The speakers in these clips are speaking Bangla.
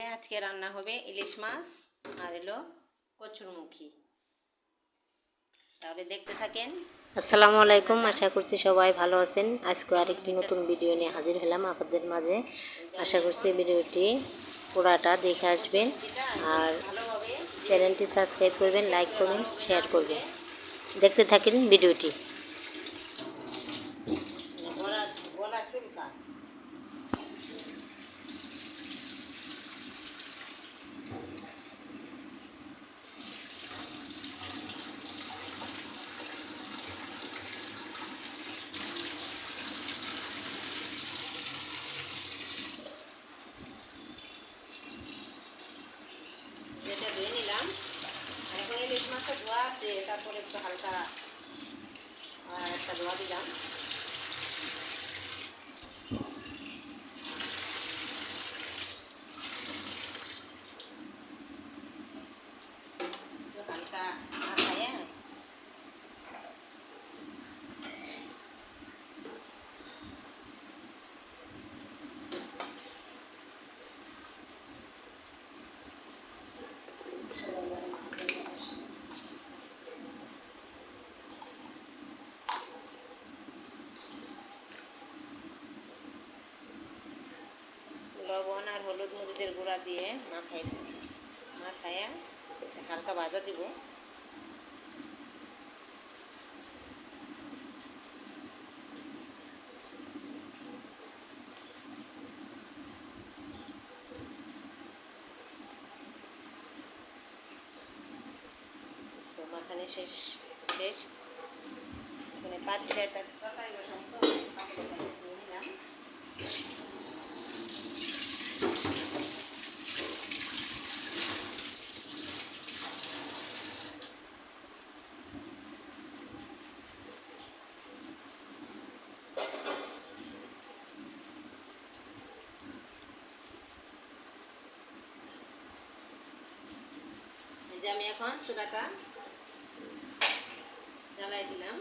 আজকে রান্না হবে ইলিশ মাছ আর এলো কচুরমুখী। তাহলে দেখতে থাকেন। আসসালামু আলাইকুম, আশা করছি সবাই ভালো আছেন। আজকে আরেকটি নতুন ভিডিও নিয়ে হাজির হলাম আপনাদের মাঝে। আশা করছি ভিডিওটি পুরাটা দেখে আসবেন। আর চ্যানেলটি সাবস্ক্রাইব করবেন, লাইক করবেন, শেয়ার করবেন। দেখতে থাকেন ভিডিওটি গলা চুলকা যেটা ধুয়ে নিলাম আর এখন ইলিশ মাছটা ধোয়া আছে তারপরে একটু হালকা আর একটা ধোয়া দিলাম একটু হালকা মাখায় লবণ আর হলুদ মরিচের গুঁড়া দিয়ে মাখাই মাখায়া হালকা ভাজা দিব। তো শেষ শেষ। মানে পাতিলে একটা তরকারি বসাম তো পাতিলেটা দিয়ে নিলাম এই যে আমি এখন চুলাটা জ্বালাই দিলাম।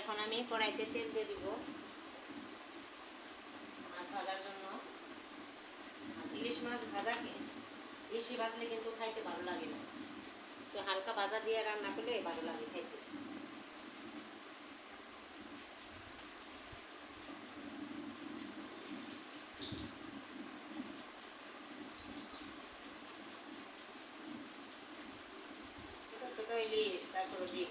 এখন আমি কড়াইতে তেল দিয়ে দিব মাছ ভাজার জন্য আর ইলিশ মাছ ভাজা বেশি কিন্তু খাইতে ভালো লাগে না। তো হালকা দিয়ে রান্না করলে ভালো লাগে খাইতে। তারপরে দিই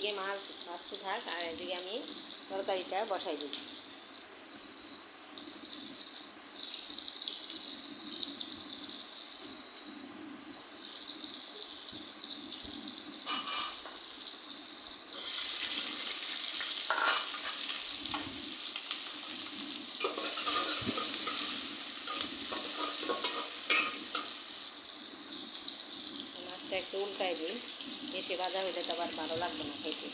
এদিকে মাছ ভাজতে থাক আর এদিকে আমি তরকারিটা বসাই দিই একটু উল্টাই দিই, বেশি ভাজা হইলে তো আবার ভালো লাগবে না খেতে।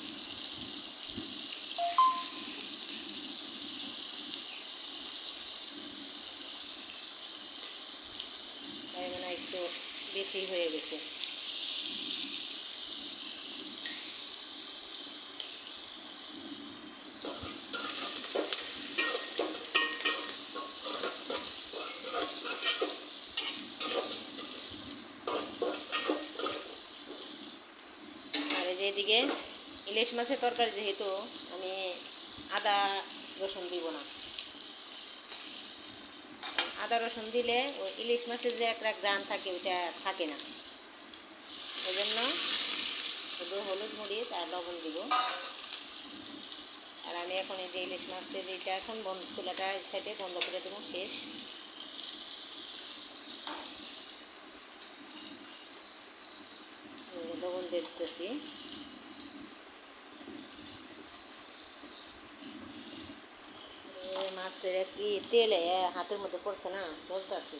তাই মানে একটু বেশি হয়ে গেছে। এদিকে ইলিশ মাছের তরকারি যেহেতু, আমি আদা রসুন দিব না। আদা রসুন দিলে ওই ইলিশ মাছের যে একটা গ্রাম থাকে, ওইটা থাকে না। ওই জন্য শুধু হলুদ মরিচ আর লবণ দিব। আর আমি এখন এই যে ইলিশ মাছের এইটা এখন বন্ধ চুলাটা সাইডে বন্ধ করে দেবো, শেষ। লবণ দিতেছি। মাছের কি তেলে হাতের মধ্যে পড়ছে না চলতে আছে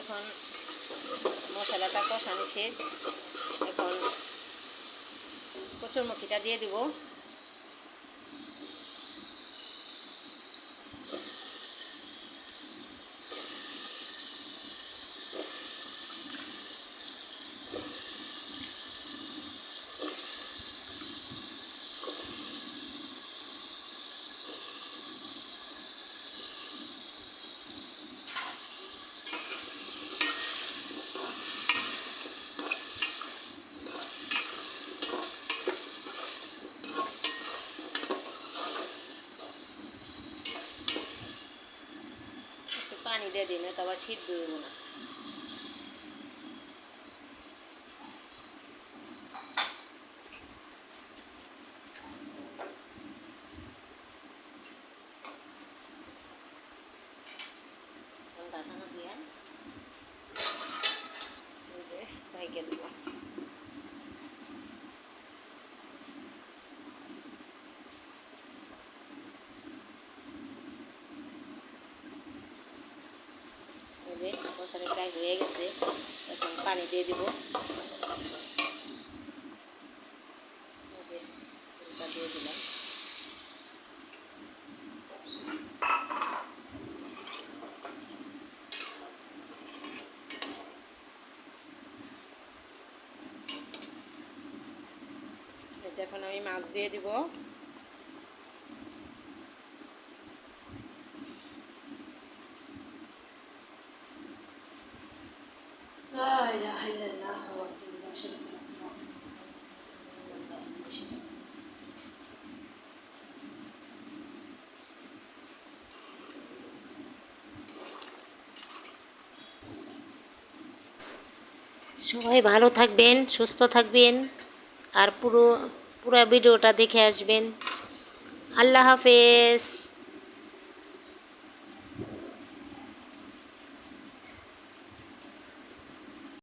এখন মশলাটা কষানো শেষ এখন কচুরমুখিটা দিয়ে দিব। একটু পানি দিয়ে দিন তো আবার সিদ্ধ হইব না ঢাকনা দিয়া এই যে ঢাইকে দিব এই যে মশলা প্রায় হয়ে গেছে এখন পানি দিয়ে দিব। দিয়ে এখন আমি মাছ দিয়ে দিব। সবাই ভালো থাকবেন সুস্থ থাকবেন আর পুরো পুরো ভিডিওটা দেখে আসবেন। আল্লাহ হাফেজ।